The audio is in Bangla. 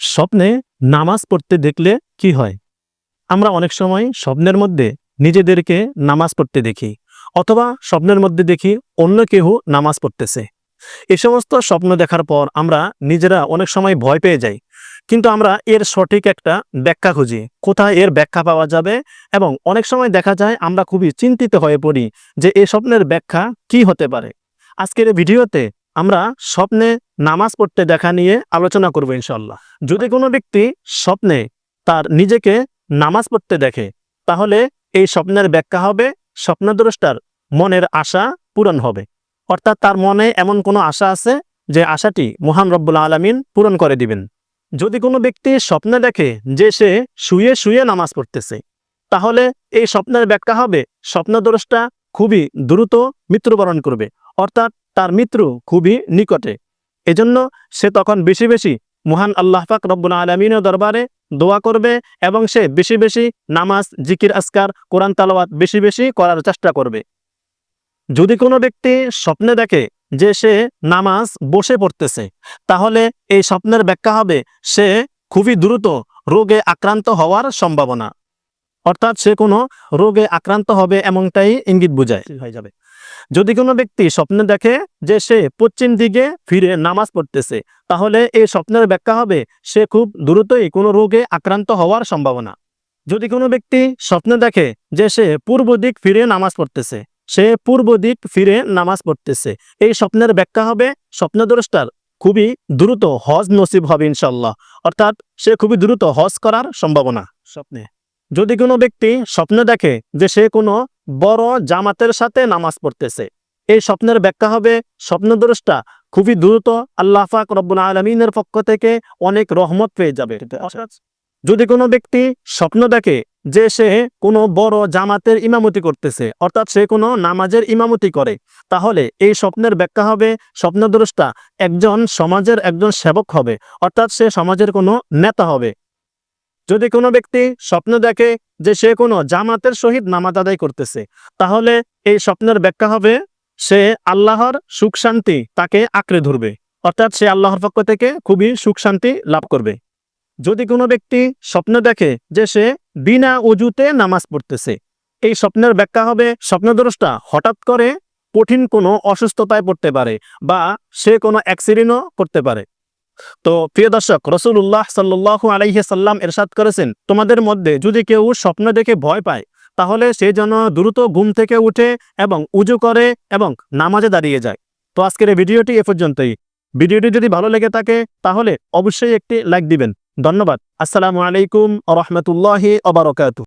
স্বপ্নে নামাজ পড়তে দেখলে কি হয়? আমরা অনেক সময় স্বপ্নের মধ্যে নিজেদেরকে নামাজ পড়তে দেখি, অথবা স্বপ্নের মধ্যে দেখি অন্য কেউ নামাজ পড়তেছে। এ সমস্ত স্বপ্ন দেখার পর আমরা নিজেরা অনেক সময় ভয় পেয়ে যাই, কিন্তু আমরা এর সঠিক একটা ব্যাখ্যা খুঁজি, কোথায় এর ব্যাখ্যা পাওয়া যাবে এবং অনেক সময় দেখা যায় আমরা খুবই চিন্তিত হয়ে পড়ি যে এ স্বপ্নের ব্যাখ্যা কি হতে পারে। আজকের ভিডিওতে আমরা স্বপ্নে নামাজ পড়তে দেখা নিয়ে আলোচনা করব ইনশাল্লাহ যদি কোনো ব্যক্তি স্বপ্নে তার নিজেকে নামাজ পড়তে দেখে, তাহলে এই স্বপ্নের ব্যাখ্যা হবে, স্বপ্নদ্রষ্টার মনের আশা পূরণ হবে। অর্থাৎ তার মনে এমন কোনো আশা আছে যে আশাটি মহান রব্বুল আলমিন পূরণ করে দিবেন। যদি কোনো ব্যক্তি স্বপ্নে দেখে যে সে শুয়ে শুয়ে নামাজ পড়তেছে, তাহলে এই স্বপ্নের ব্যাখ্যা হবে, স্বপ্নদ্রষ্টা খুবই দ্রুত মৃত্যুবরণ করবে। অর্থাৎ তার মৃত্যু খুবই নিকটে। এজন্য সে তখন বেশি বেশি মহান আল্লাহ পাক রব্বুল আলমিনের দরবারে দোয়া করবে এবং সে বেশি বেশি নামাজ, জিকির আসকার কোরআন, তালাওয়াত বেশি বেশি করার চেষ্টা করবে। যদি কোনো ব্যক্তি স্বপ্নে দেখে যে সে নামাজ বসে পড়তেছে, তাহলে এই স্বপ্নের ব্যাখ্যা হবে সে খুবই দ্রুত রোগে আক্রান্ত হওয়ার সম্ভাবনা। অর্থাৎ সে কোনো রোগে আক্রান্ত হবে এমনটাই ইঙ্গিত বুঝায়। হয়ে যাবে। যদি কোনো ব্যক্তি স্বপ্নে দেখে যে সে পশ্চিম দিকে ফিরে নামাজ পড়তেছে, তাহলে এই স্বপ্নের ব্যাখ্যা হবে, সে খুব দ্রুতই কোনো রোগে আক্রান্ত হওয়ার সম্ভাবনা। যদি কোনো ব্যক্তি স্বপ্নে দেখে যে সে পূর্ব দিক ফিরে নামাজ পড়তেছে, সে পূর্ব দিক ফিরে নামাজ পড়তেছে, এই স্বপ্নের ব্যাখ্যা হবে স্বপ্নদ্রষ্টার খুবই দ্রুত হজ নসিব হবে ইনশাল্লাহ অর্থাৎ সে খুবই দ্রুত হজ করার সম্ভাবনা স্বপ্নে। যদি কোনো ব্যক্তি স্বপ্নে দেখে যে সে কোনো বড় জামাতের সাথে নামাজ পড়তেছে, এই স্বপ্নের ব্যাখ্যা হবে স্বপ্নদ্রষ্টা খুবই দ্রুত আল্লাহ পাক রব্বুল আলমিনের পক্ষ থেকে অনেক রহমত পেয়ে যাবে। যদি কোনো ব্যক্তি স্বপ্ন দেখে যে সে কোনো বড় জামাতের ইমামতি করতেছে, অর্থাৎ সে কোনো নামাজের ইমামতি করে, তাহলে এই স্বপ্নের ব্যাখ্যা হবে স্বপ্নদ্রষ্টা একজন সমাজের একজন সেবক হবে, অর্থাৎ সে সমাজের কোনো নেতা হবে। যদি কোনো ব্যক্তি স্বপ্ন দেখে যে সে কোনো জামাতের সহিত নামাজ আদায় করতেছে, তাহলে এই স্বপ্নের ব্যাখ্যা হবে, সে আল্লাহর সুখ শান্তি তাকে আঁকড়ে ধরবে। অর্থাৎ সে আল্লাহর পক্ষ থেকে খুবই সুখ শান্তি লাভ করবে। যদি কোনো ব্যক্তি স্বপ্ন দেখে যে সে বিনা অজুতে নামাজ পড়তেছে, এই স্বপ্নের ব্যাখ্যা হবে, স্বপ্নদ্রষ্টা হঠাৎ করে কঠিন কোনো অসুস্থতায় পড়তে পারে বা সে কোনো অ্যাক্সিডেন্টও করতে পারে। তো প্রিয় দর্শক রসুল্লাহ সাল্লাহ আলাইহি সাল্লাম এরশাদ করেছেন, তোমাদের মধ্যে যদি কেউ স্বপ্ন দেখে ভয় পায়, তাহলে সে যেন দ্রুত ঘুম থেকে উঠে এবং উজু করে এবং নামাজে দাঁড়িয়ে যায়। তো আজকের এই ভিডিওটি এ পর্যন্তই। ভিডিওটি যদি ভালো লেগে থাকে, তাহলে অবশ্যই একটি লাইক দিবেন। ধন্যবাদ। আসসালামু আলাইকুম রহমতুল্লাহি অবরকাতু